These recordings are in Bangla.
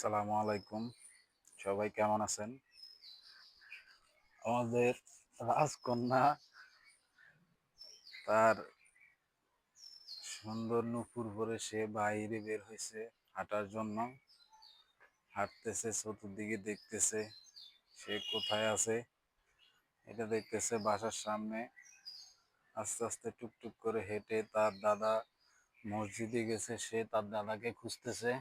আসসালামু আলাইকুম। সবাই কেমন আছেন? আমাদের রাজকন্যা তার সুন্দর নুপুর পরে সে বাইরে বের হয়েছে হাঁটার জন্য। হাঁটতেছে, চতুর্দিকে দেখতেছে সে কোথায় আছে। এটা দেখতেছে বাসার সামনে। আস্তে আস্তে টুকটুক করে হেঁটে তার দাদা মসজিদে গেছে। সে তার দাদাকে খুঁজতেছে।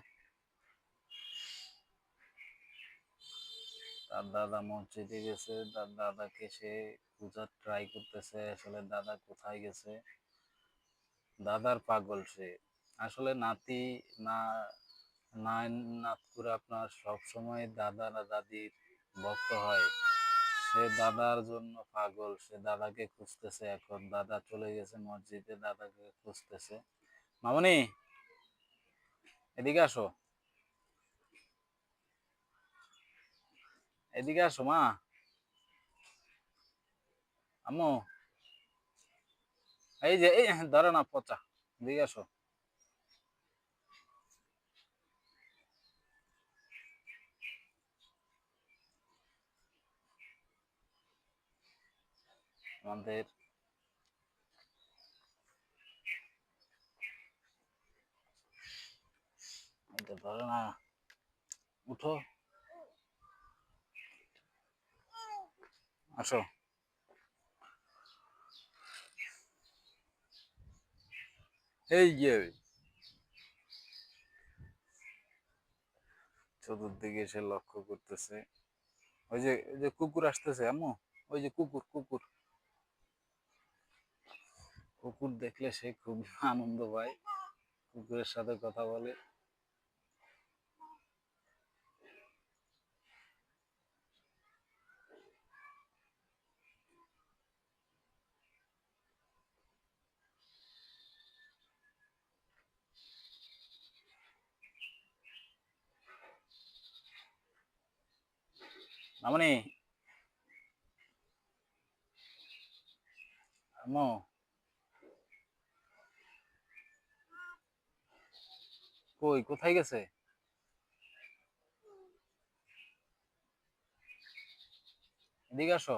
তার দাদা মসজিদে গেছে, তার দাদাকে সে খোঁজার ট্রাই করতেছে, আসলে দাদা কোথায় গেছে? দাদার পাগল সে। আসলে নাতি, না, নাইন নাতকুরা আপনার সবসময় দাদা না দাদির ভক্ত হয়। সে দাদার জন্য পাগল, সে দাদাকে খুঁজতেছে এখন। দাদা চলে গেছে মসজিদে, দাদাকে খুঁজতেছে। মামনি, এদিকে আসো। এদিকে আসো, মা। আম্মু। এই যে, এই ধরো না, পচা। এদিকে আসো। আমাদের ধরো না। উঠো। আসো। এই যে। চতুর্দিকে এসে লক্ষ্য করতেছে। ওই যে ওই যে কুকুর আসতেছে, আম্মু। ওই যে কুকুর কুকুর। কুকুর দেখলে সে খুব আনন্দ পায়। কুকুরের সাথে কথা বলে। মামনি। আম্মু। কই, কোথায় গেছে? এদিকে আসো।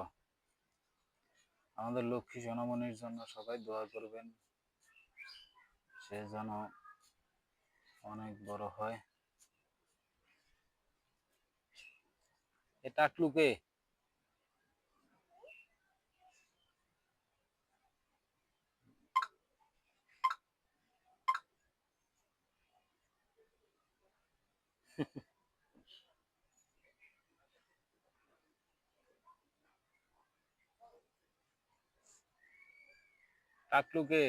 আমাদের লক্ষ্মী জনমনির জন্য সবাই দোয়া করবেন। সে যেন অনেক বড় হয়। এ টাকলুকে টাকলুকে